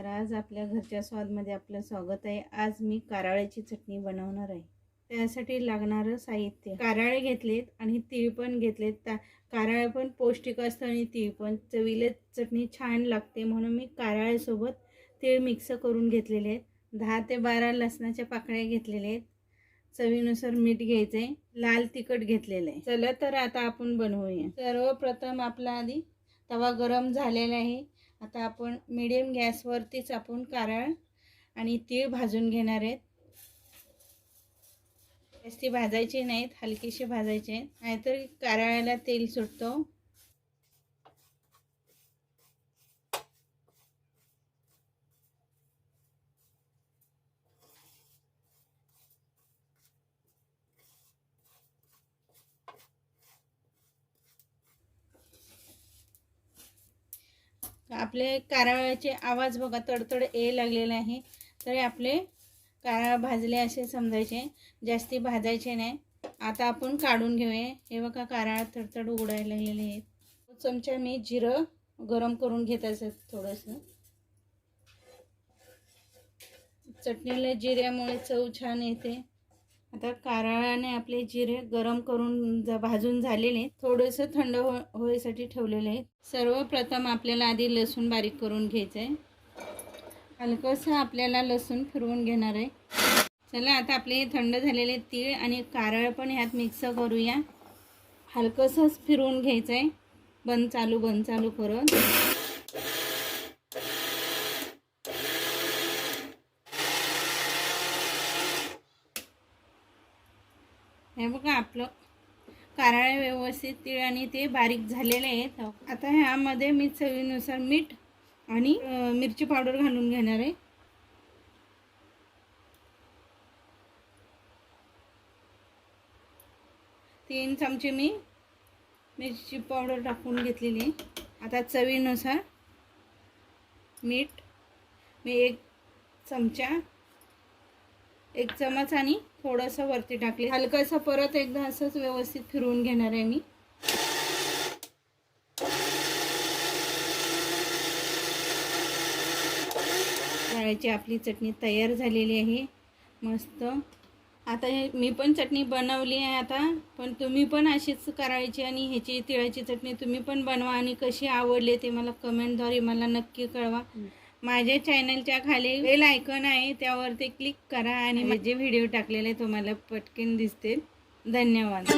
तर आज आपल्या घरच्या स्वादमध्ये आपलं स्वागत आहे. आज मी कारळ्याची चटणी बनवणार आहे. त्यासाठी लागणारं साहित्य. कारळे घेतलेत आणि तीळ पण घेतलेत. त्या कारळे पण पौष्टिक असतं आणि तीळ पण. चवीला चटणी छान लागते म्हणून मी कारळ्यासोबत तीळ मिक्स करून घेतलेले आहेत. दहा ते बारा लसणाच्या पाकळ्या घेतलेल्या आहेत. चवीनुसार मीठ घ्यायचं आहे लाल तिखट घेतलेलं आहे. चला तर आता आपण बनवूया. सर्वप्रथम आपला आधी तवा गरम झालेला आहे. आता आपण मिडियम गॅसवरतीच आपण कारळ आणि तीळ भाजून घेणार आहेत. जास्ती भाजायचे नाहीत हलकीशी भाजायचे नाहीतर कारळाला तेल सुटतो. आपले कारळाचे आवाज बघा तडतड ये लागलेला आहे. तरी आपले कारळ भाजले असे समजायचे. जास्ती भाजायचे नाही. आता आपण काढून घेऊया. हे बघा कारळ तडतड उघडायला लागलेले आहेत. चमचा मी जिरं गरम करून घेत असत थोडंसं. चटणीला जिऱ्यामुळे चव छान येते. आता कारळाने आपले जिरे गरम करून जा भाजून झालेले थोडंसं थंड हो होण्यासाठी ठेवलेले आहेत. सर्वप्रथम आपल्याला आधी लसूण बारीक करून घ्यायचं आहे हलकंसं आपल्याला लसूण फिरवून घेणार आहे. चला आता आपले हे थंड झालेले तीळ आणि कारळ पण ह्यात मिक्स करूया. हलकंसंच फिरवून घ्यायचं आहे बंद चालू बंद चालू करत. हे बघा आपलं. कारळे व्यवस्थित तीळ आणि ते बारीक झालेले आहेत. आता ह्यामध्ये मी चवीनुसार मीठ आणि मिरची पावडर घालून घेणार आहे. तीन चमचे मी मिरची पावडर टाकून घेतलेली आहे. आता चवीनुसार मीठ मी एक चमचा एक चमच आणि थोडंसं वरती टाकले. हलकंसं परत एकदा असंच व्यवस्थित फिरवून घेणार आहे मी. डाळ्याची आपली चटणी तयार झालेली आहे. मस्त. आता हे मी पण चटणी बनवली आहे आता. पण तुम्ही पण अशीच करायची आणि ह्याची तिळाची चटणी तुम्ही पण बनवा आणि कशी आवडली ते मला कमेंटद्वारे मला नक्की कळवा. माझ्या चॅनलच्या खाली बेल आयकॉन आहे त्यावर ते क्लिक करा आणि माझे व्हिडिओ टाकलेले तुम्हाला पटकन दिसतील. धन्यवाद.